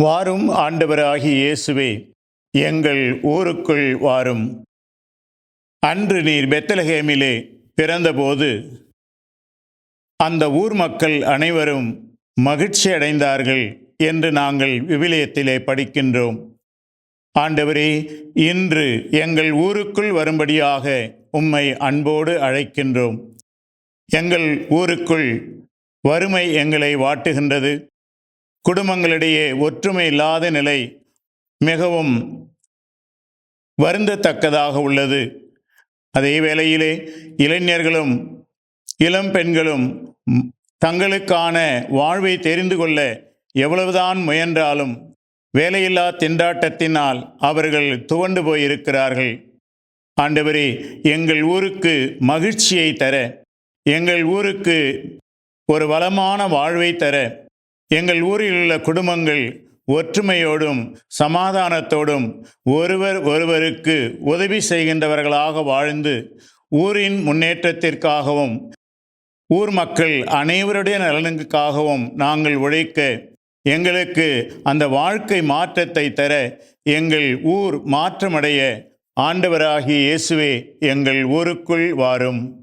ஆண்டவராகிய இயேசுவே எங்கள் ஊருக்குள் வாரும். அன்று நீர் பெத்தலகேமிலே பிறந்தபோது அந்த ஊர் மக்கள் அனைவரும் மகிழ்ச்சி அடைந்தார்கள் என்று நாங்கள் விவிலியத்திலே படிக்கின்றோம். ஆண்டவரே இன்று எங்கள் ஊருக்குள் வரும்படியாக உம்மை அன்போடு அழைக்கின்றோம். எங்கள் ஊருக்குள் வறுமை எங்களை வாட்டுகின்றது. குடும்பங்களிடையே ஒற்றுமை இல்லாத நிலை மிகவும் வருந்தத்தக்கதாக உள்ளது. அதே வேளையிலே இளைஞர்களும் இளம் பெண்களும் தங்களுக்கான வாழ்வை தெரிந்து கொள்ள எவ்வளவுதான் முயன்றாலும் வேலையில்லா திண்டாட்டத்தினால் அவர்கள் துவண்டு போயிருக்கிறார்கள். ஆண்டவரே எங்கள் ஊருக்கு மகிழ்ச்சியை தர எங்கள் ஊருக்கு ஒரு வளமான வாழ்வை தர எங்கள் ஊரில் உள்ள குடும்பங்கள் ஒற்றுமையோடும் சமாதானத்தோடும் ஒருவர் ஒருவருக்கு உதவி செய்கின்றவர்களாக வாழ்ந்து ஊரின் முன்னேற்றத்திற்காகவும் ஊர் மக்கள் அனைவருடைய நலனுக்காகவும் நாங்கள் உழைக்க எங்களுக்கு அந்த வாழ்க்கை மாற்றத்தை தர எங்கள் ஊர் மாற்றமடைய ஆண்டவராகிய இயேசுவே எங்கள் ஊருக்குள் வாரும்.